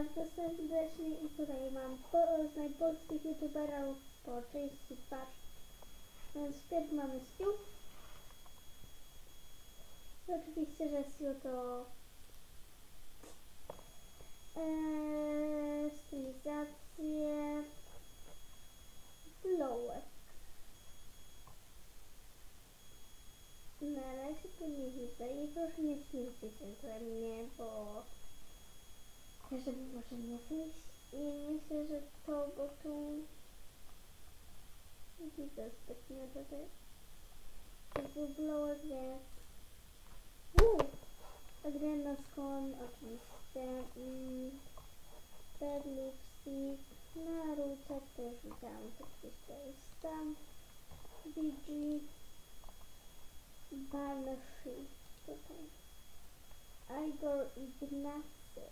bardzo serdecznie i tutaj mam po, z polskich youtuberów po części twarz. Więc wpierw mamy Stu. I oczywiście, że Stu to eee, stylizację blowek. Na razie to nie widzę i proszę nie śmiejcie się ze mnie, bo każdy może nie wyjść i myślę, że to, bo tu widzę zbytnio tutaj więc Uuu, Adriana Skon oczywiście mm, Bad Lipstick Naruto też widziałam, to gdzieś to jest tam BG Banshee tutaj Igor Ignacy?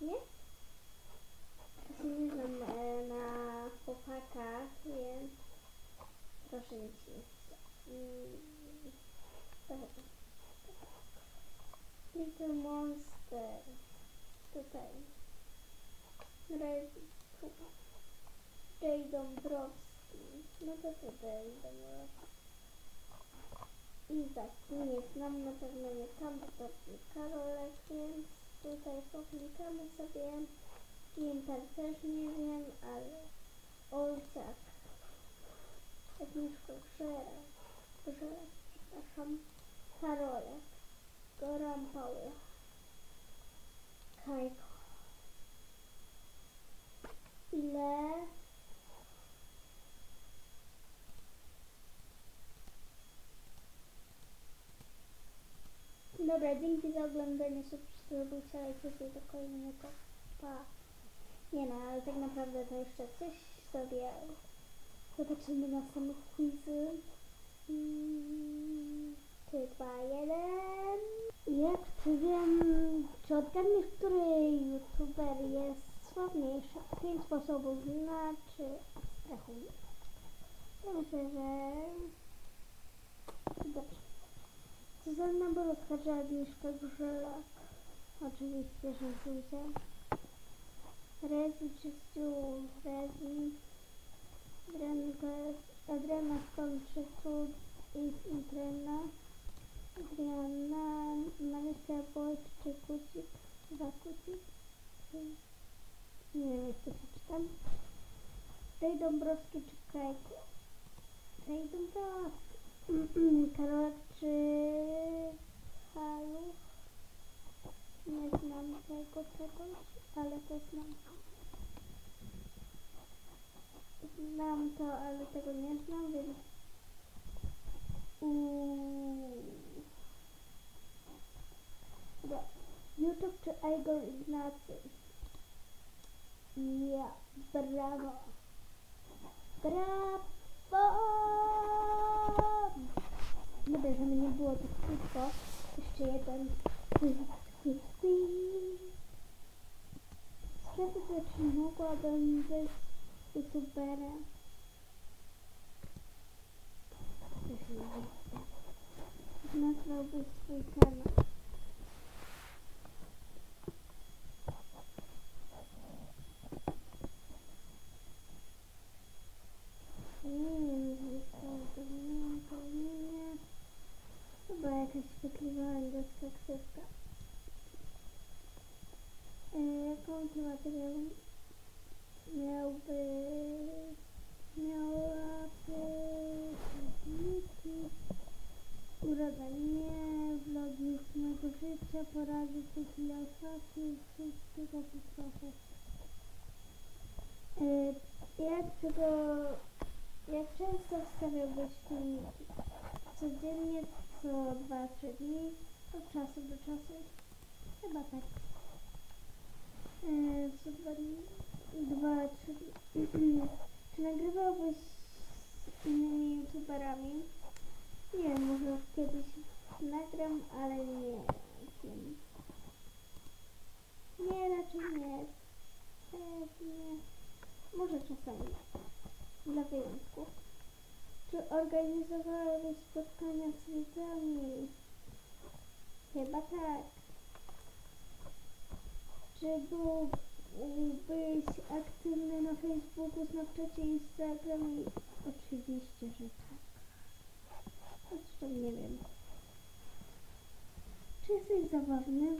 Nie? Ja nie znam na chłopakach, więc proszę nie śmiejcie. Mm. Little Monster tutaj Red Jay Dąbrowski no to to Jay Dąbrowski Izak nie znam na pewno nie tam bo to Karolek więc tutaj poklikamy sobie. Gimper też nie wiem ale Olciak. Agnieszka Grzera. Grzera przepraszam. Karolek. Goran Kajko Dobra, dzięki za oglądanie, subskrybujcie, się do kolejnego pa. Nie no, ale tak naprawdę to jeszcze coś sobie zobaczymy na samych quizy. Mm, Trzy, dwa, jeden. Jak czy wiem, czy odgadniesz, który youtuber jest sławniejszy? Pięć sposobów na czy strachu. Ja myślę, że dobrze. Zuzanna Borowska czy Agnieszka Grzelak? Oczywiście, że Zuzia. Rezi czy Stu? Rezi. Adrianka, Adriana Stol czy Sud? Is Intrena. Adriana, Marysia Wojt czy Kucik? Za Kucik? Czy- Nie wiem, jak to przeczytam. Rej Dąbrowski czy Kajko? Rej Dąbrowski. Karolek czy Haluch? Nie znam tego czegoś, ale to znam. Znam to, ale tego nie znam, więc... Dobra. YouTube czy Igor Ignacy? Ja, brawo. Brawo! було так що я там Скажи, чому кладом десь ютубера? У нас робить свій канал. Materiał miałby miałaby filmiki, uroda nie, vlogi z mojego życia, porady z filozofii, wszystkiego po trochę. E, jak czego jak często wstawiałbyś filmiki? Codziennie, co 2-3 dni, od czasu do czasu? Chyba tak. Eee, co 2 dni? 2-3 dni. Czy nagrywałbyś z innymi youtuberami? Nie może kiedyś nagram, ale nie wiem. Nie, raczej nie. Pewnie. Może czasami dla wyjątków. Czy organizowałeś spotkania z widzami? Chyba tak. Czy byłbyś aktywny na Facebooku, Snapchacie, Instagramie? Oczywiście, że tak. Zresztą nie wiem. Czy jesteś zabawny?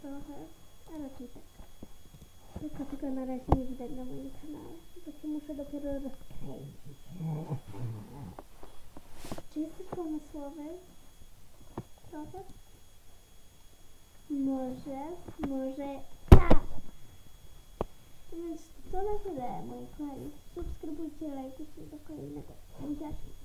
Trochę, a raczej tak. Tylko tego na razie nie widać na moim kanale, bo się muszę dopiero rozkręcić. Czy jesteś pomysłowy? Trochę? Może, może tak. Więc to na tyle, moi kochani. Subskrybujcie, lajkujcie do kolejnego. Buziaczki.